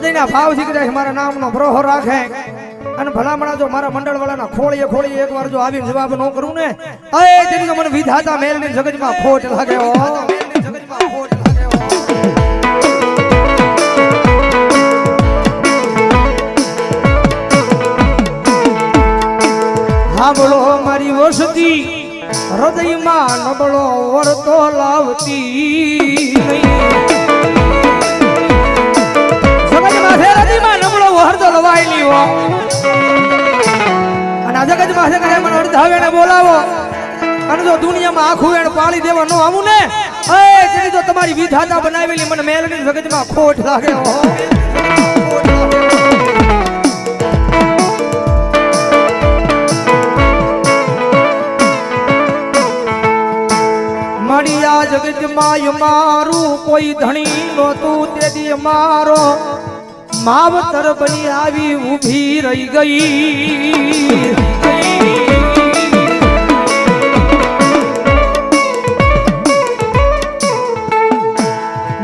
હૃદયના ભાવથી કદાચ મારા નામનો બ્રોહો રાખે. અને ભલામણા જો મારા મંડળ વાળાના ખોળીએ ખોળીએ એકવાર જો આવીને જવાબ ન કરું ને, અય તેની મને વિધાતા મેલની જગતમાં ખોટ લાગે જગતમાં ખોટ સાંભળો મારી વસતી હૃદયમાં નબળો વરતો લાવતી નહીં. અને આ જગતમાં છે કરે મને અડધાવે ને બોલાવો. અને જો દુનિયામાં આખું એને પાળી દેવા ન આવું ને એ જેની તો તમારી વિધાતા બનાવેલી મને મેલની જગતમાં ખોટ લાગે. મારી આ જગતમાં મારું કોઈ ધણી નહોતું, તેથી મારો માવતર બની આવી ઊભી રહી ગઈ.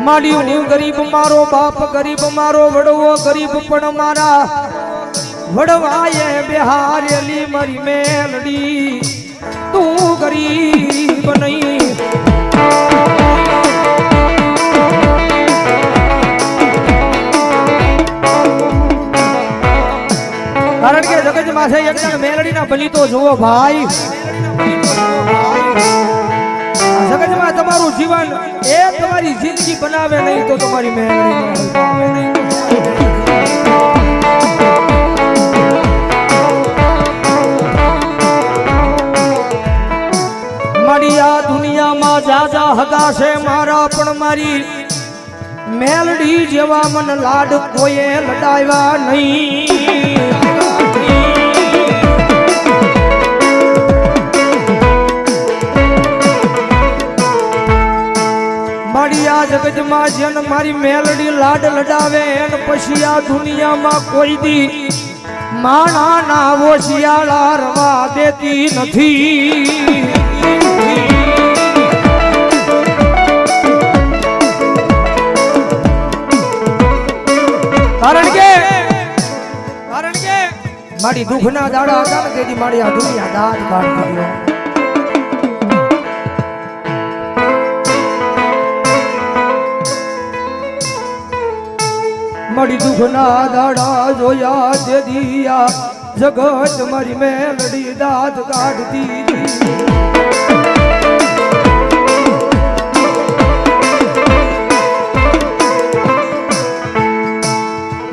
માડ્યું હું ગરીબ મારો બાપ, ગરીબ મારો વડવો, ગરીબ પણ મારા વડવાએ બિહારેલી મારી મેલડી. તું ગરીબ નહીં. કારણ કે જગતમાં છે એક મેલડીના બલી તો જુઓ ભાઈ. જગતમાં તમારું જીવન એ તમારી જિંદગી બનાવે નહીં તો તમારી મેલડી મારી દુનિયામાં જાજા હગા મારા, પણ મારી મેલડી જેવા મન લાડ કોઈએ લડાવ્યા નહીં. મારી આ જગતમાં જેન મારી મેલડી લાડ લડાવે, એન પછી આ દુનિયામાં કોઈ દી માણા ના ઓશિયાળા રવા દેતી નથી. કારણ કે કારણ કે મારી દુઃખના દાડા હતા ને મારી આ દુનિયા દાદ કાઢ કર્યો મારી દુઃખના દાડા જોયા તે દિયા. જગત મારી મેલડી દાદ કાઢતી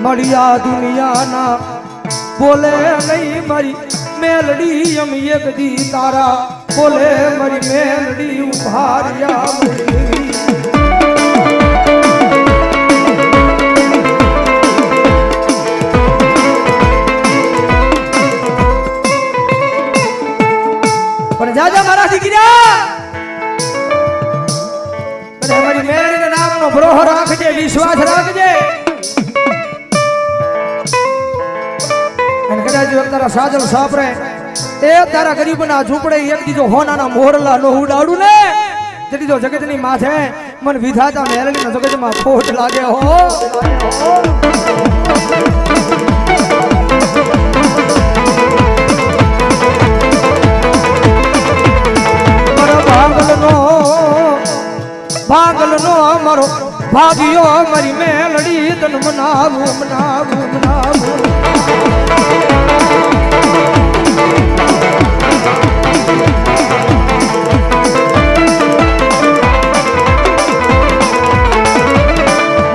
મળ્યા દુનિયાના બોલે નહીં મારી મેલડી એમ એક દી તારા. બોલે મારી મેલડી ઉભાર્યા પણ જાજા મારા દીકરા. અને અમારી મેળીના નામનો બ્રોહ રાખજે, વિશ્વાસ રાખજે. અને કદાચ જો તારા સાજલ સાપરે એ તારા ગરીબના ઝૂંપડે એક દીધો હોનાના મોરલા નો ઉડાડું ને. તેથી તો જગતની માથે મન વિધાતા મેળવીના જગતમાં ખોટ લાગે હો. ભાગલનો ભાગલનો અમારો ભાગ્યો મારી મેલડી તન મનાવું મનાવું મનાવું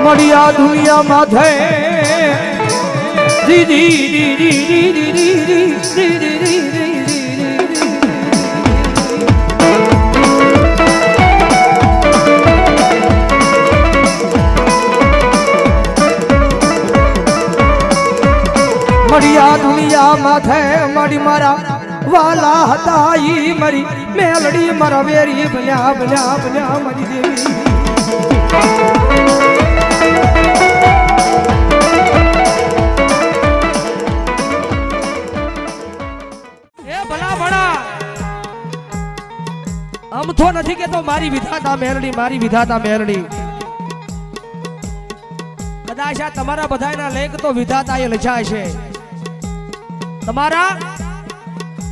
મળ્યા દુનિયા માથે દીદી દીદી દીદી દીદી આ દુનિયા માથે મળી મારા વાલા હતા ઈ મરી. મેલડી મારા વેરી બન્યા બન્યા બન્યા, મરી દેવી. એ ભલા ભલા. અમથો નથી કેતો મારી વિધાતા મેલડી, મારી વિધાતા મેલડી. કદાચ આ તમારા બધાના લેખ તો વિધાતા એ લજાય છે તમારા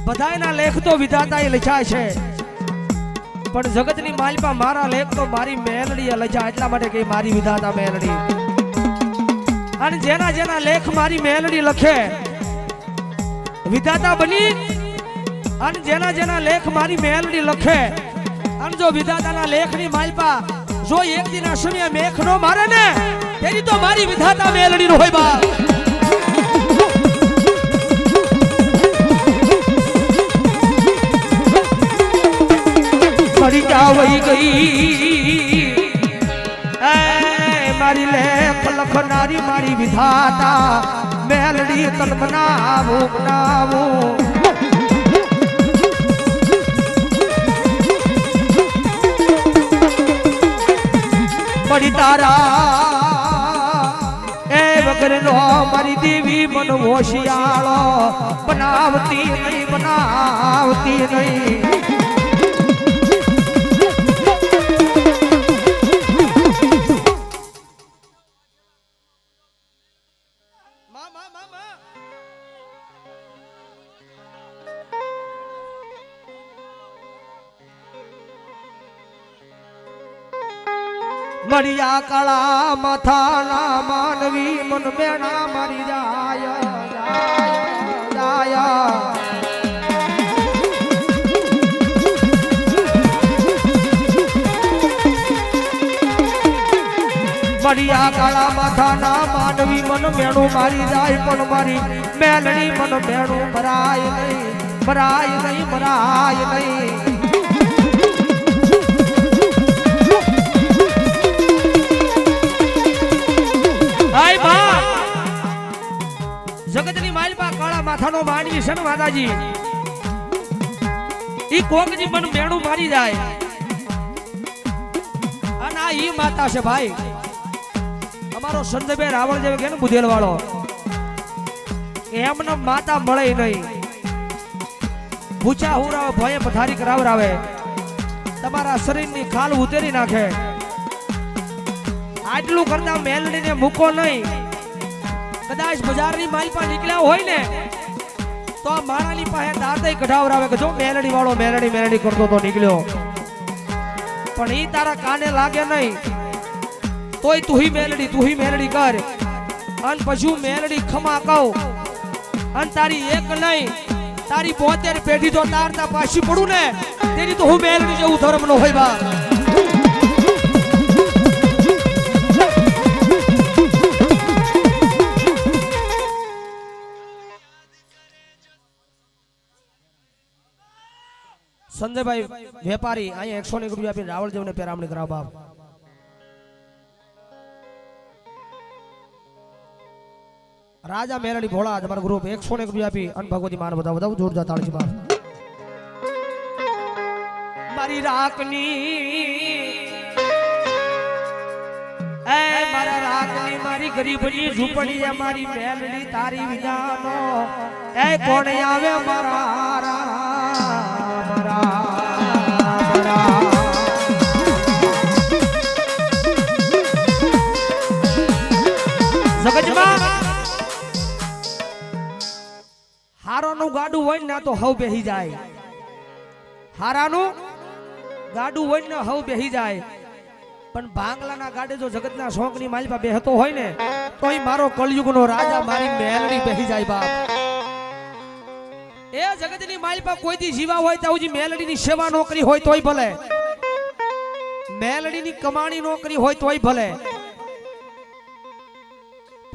બધાના લેખ તો વિધાતાએ લખ્યા છે. પણ જગતની માલિપા મારા લેખ તો મારી મેલડીએ લખ્યા, એટલા માટે કે મારી વિધાતા મેલડી. અને જેના જેના લેખ મારી મેલડી લખે, વિધાતા બની અને જેના જેના લેખ મારી મેલડી લખે. અને જો વિધાતાના લેખની માલપા જો એક દિન સમય મેખ નો મારે ને, તેની તો મારી વિધાતા મેલડી નો હોય બા જાવઈ ગઈ. મારી લે પલખનારી મારી વિધાતા મેલડી તન બનાવું બનાવું પડી તારા એ વગર નો મારી દેવી મન હોશિયાળો બનાવતી નહીં બનાવતી નહીં. મરિયા કાળા માથાના માનવી મન બેણા મારી જાય જાય, મરિયા કાળા માથાના માનવી મન મેણું મારી જાય પણ મારી મેલડી મન મેણું ભરાય નહીં ભરાય નહીં ભરાય નહીં. માથાનો માનવી છે ને વાદાજી ઈ કોકજી મન મેણું મારી જાય. અને આ ઈ માતા છે ભાઈ. અમારો સંતભાઈ રાવણ જેવો કે ને બુધેલ વાળો એમને માતા મળે નહીં. પૂછા હુરાવે, ભોય પથારી કરાવરાવે. તમારા શરીરની ખાલ ઉતેરી નાખે. આટલું કરતા મેલડીને મૂકો નહીં. કદાચ બજારની માલ પર નીકળ્યા હોય ને તો આ મારાની પાસે દાંતે કઢાવરાવે કે જો મેલડી વાળો મેલડી મેલડી કરતો તો નીકળ્યો. પણ ઈ તારા કાને લાગે નહીં. તોય તુહી મેલડી તુહી મેલડી કર. અન પછી હું મેલડી ખમા કહું. અન તારી એક નહીં, તારી બોતેર પેઢી તો તારતા પાછી પડું ને, તેની તો હું મેલડી જેવું ધર્મ નો હોય બા સંજયભાઈ વેપારી, અહીંયા એકસો ને રૂપિયા આપી રાવળ જેવને પેરામણી કરાવ બાપ. રાજા મેરડી ભોળા, તમારો ગ્રુપ એકસો ને રૂપિયા આપી અને ભગવતી માન બધા બધા જોરદાર તાળી બાપ. મારી રાખની એ મારા રાખની મારી ગરીબની ઝૂંપડી મારી મેલડી તારી વિનાનો. એ કોણ આવે મારા જગતમાં હારાનું ગાડું હોય ને તો હવ બેહી જાય. હારાનું ગાડું હોય ને હવ બેહી જાય. પણ ભાંગલાના ગાડે જો જગતના શોખની માલિપા બેહતો હોય ને તો ઈ મારો કળયુગનો રાજા મારી મેલડી બેહી જાય બાપ. એ જગતની માલિપા કોઈ દી જીવા હોય તો હજી મેલડીની સેવા નોકરી હોય તોય ભલે. મેલડીની કમાણી નોકરી હોય તોય ભલે.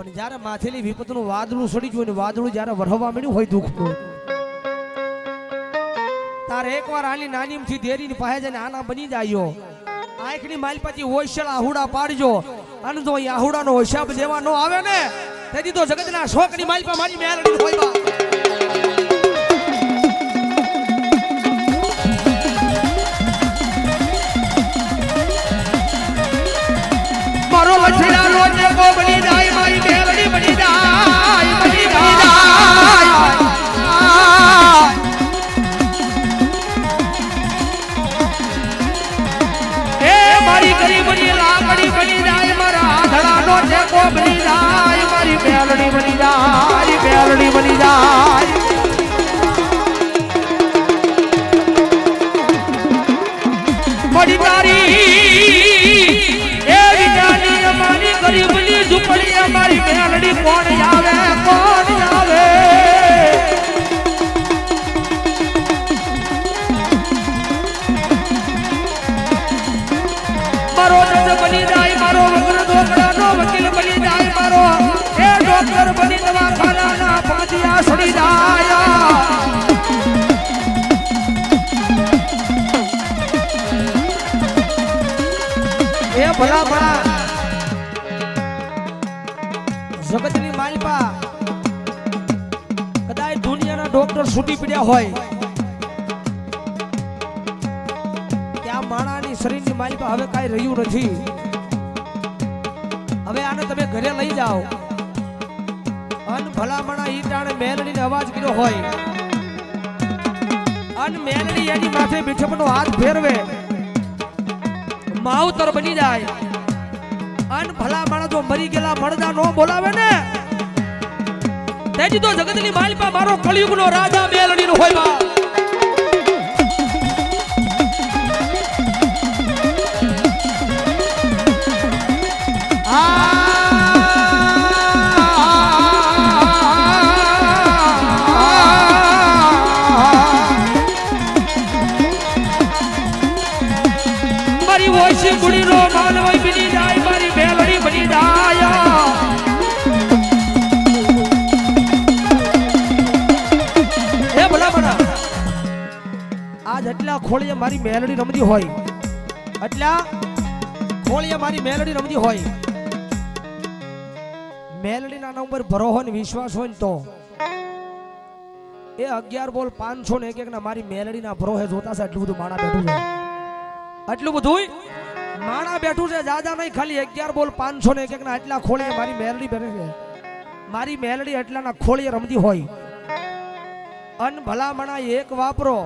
પણ જ્યારે માથેલી વિપતનું વાદળું સડી ગયું વાદળું જ્યારે વરહવા મળ્યું હોય દુઃખનું તારે એકવાર આની નાનીમથી દેરીની પાસે જઈને આના બની જાયો. આંખની માલપાથી હોશિયાળ આહુડા પાડજો. અને જો આહુડાનો હિસાબ જેવા નો આવે ને. તેથી તો જગતના શોકની માલપા મારી મેળવી હોય છૂટી હોય. ત્યાં માણાની શરીરની માલિકા હવે કાંઈ રહ્યું નથી. હવે આને તમે ઘરે લઈ જાઓ. અન ભલામણા ઈ ટાણે મેલડીને અવાજ કર્યો હોય. અન મેલડી એની માથે બીઠપનો હાથ ફેરવે. માવતર બની જાય. અન ભલામણા જો મરી ગયેલા મળદા નો બોલાવે ને તેજી તો જગતની માલિપા મારો કળિયુગનો રાજા મેલડીનો હોય બા ખોળીએ મારી મેલડી રમતી હોય. એટલે ખોળીએ મારી મેલડી રમતી હોય. મેલડીના નામ ઉપર ભરોહો ને વિશ્વાસ હોય ને તો. એ અગિયાર બોલ પાંચસો ને એક એક ના મારી મેલડીના ભરોહે જોતા છે એટલું બધું માણા બેઠું છે. એટલું બધું માણા બેઠું છે દાદા નહીં, ખાલી અગિયાર બોલ પાંચસો ને એક એક ના એટલા ખોળીએ મારી મેલડી બેઠે છે. મારી મેલડી એટલાના ખોળીએ રમતી હોય. અન ભલામણા એક વાપરો.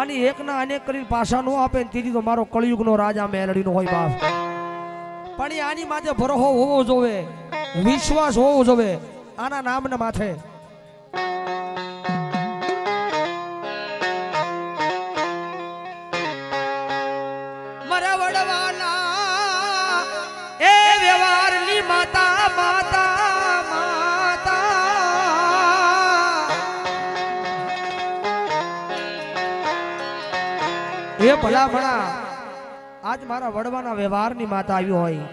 અને એકના અનેક કરીને પાછા નો આપે ને તેથી તો મારો કળિયુગનો રાજા મેલડીનો હોય બાપ. પણ આની માથે ભરોહો હોવો જોવે, વિશ્વાસ હોવો જોવે, આના નામના માથે. ભલા ભણા આજ મારા વડવાના વ્યવહારની માતા આવી હોય.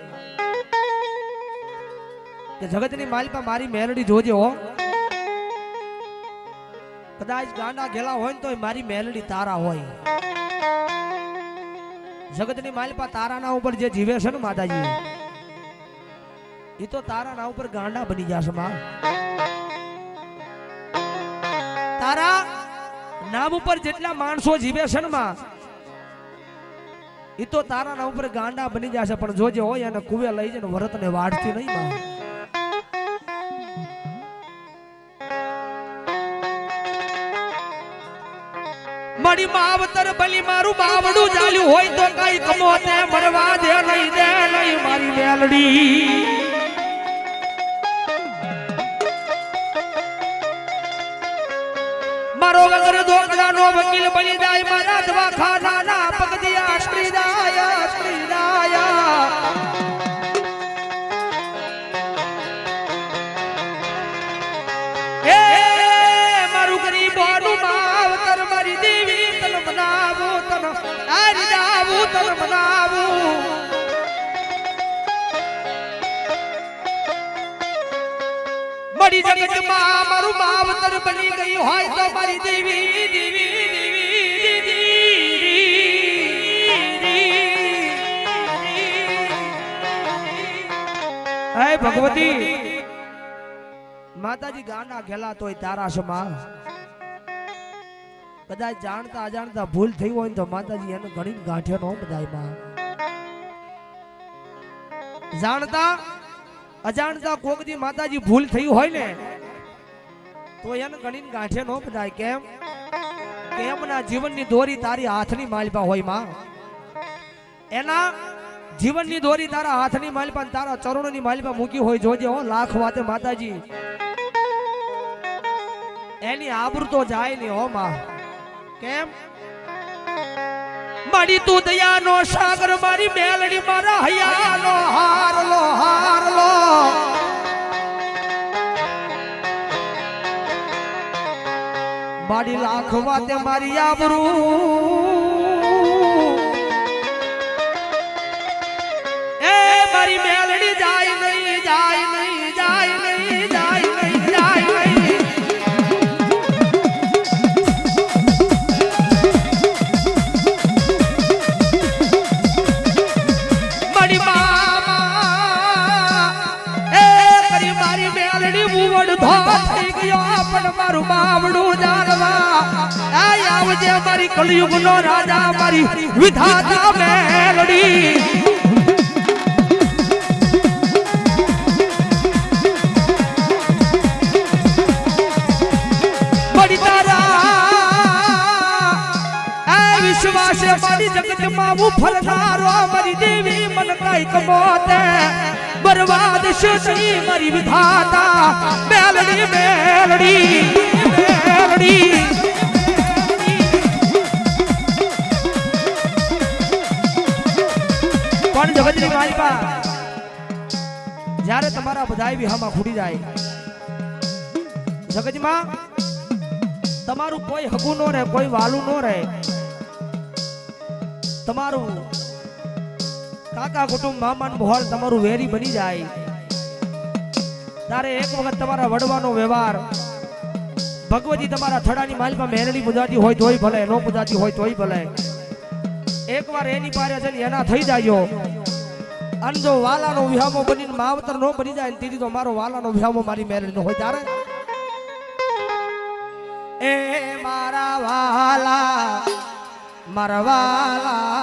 કે જગતની માલિકા મારી મેલડી જોજે હો. કદાચ ગાંડા ગેલા હોય ને તો મારી મેલડી તારા હોય. જગતની માલિકા તારાના ઉપર જે જીવે છે ને માતાજી એ તો તારા ના ઉપર ગાંડા બની જશે, માં. તારા નામ ઉપર જેટલા માણસો જીવે છે ને, માં એ તો તારા ના ઉપર ગાંડા બની જશે, પણ જોજે હોય અને કુવે લઈ જઈને વરતને વાઢતી નહીં માં. મારી માવતર બલી મારું બાવડું ચાલ્યું હોય તો કઈ કમો તે મરવા દે નહીં દે નહીં મારી મેલડી મારો વગર દોગલાનો વકીલ બની જાય મારા દવાખાનાના. પગદિયા શ્રીદાયા શ્રીદાયા એ મારું ગરીબોનું માવતર મારી દેવી તન બનાવું તન તારી દાવું તન બનાવું મારી જગતમાં મારું માવતર બની ગયું હોય તો મારી દેવી દેવી દેવી હે ભગવતી, માતાજી ગાના ઘેલા તોય તારા સમા કદાચ જાણતા અજાણતા ભૂલ થઈ હોય તો માતાજી એને ઘણી ગાંઠ્યો નો બધાયમાં જાણતા અજાણતા કોકથી માતાજી ભૂલ થઈ હોય ને, તો એને ગણીને ગાંઠે નો બધાય કેમ? કેમ ના જીવનની દોરી તારી હાથની માલપા હોયમાં? એના જીવનની દોરી તારા હાથની માલપા તારા ચરણોની માલપા મૂકી હોય જોજે હો, લાખ વાતે માતાજી. એની આબરૂ તો જાય નહીં હો માં. કેમ? મારી તું દયાનો સાગર, મારી મેલડી, મારા હૈયાનો હારલો હારલો. મારી લાખ વાતે મારી આબરૂ એ મારી મેલડી જાય મારી ધો થઈ ગયો પણ મારું બાવડું આવજે અમારી કલયુગનો રાજા મારી વિધાતા મેલડી વિશ્વાસે મારી જગતમાં હું ફરનારો મારી દેવી મન કાઈ કમોતે. બરબાદ શશી મારી વિધાતા. મેલડી મેલડી મેલડી પણ જગતની માલિકા, જ્યારે તમારા બધાય વિહામાં ખૂટી જાય, જગતમાં તમારું કોઈ હગું નો રહે, કોઈ વાલું નો રહે. તમારું કાકા કુટુંબ, મામાન ભોળ તમારું વેરી બની જાય. તારે એક વખત તમારા વડવાનો વ્યવહાર, ભગવતી તમારા થડાની માલમાં મેરડી પૂજાતી હોય તોય ભલે, નો પૂજાતી હોય તોય ભલે. એકવાર એની પારે છે એના થઈ જાયો. અને જો વાલાનો વિહામો બનીને માવતર નો બની જાય તેથી તો મારો વાલાનો વિહામો મારી મેરડી નો હોય ત્યારે એ મારા વાલા મારા વાલા.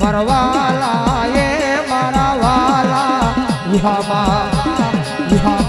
મારા વાલા એ મારા વાલા. વિહામા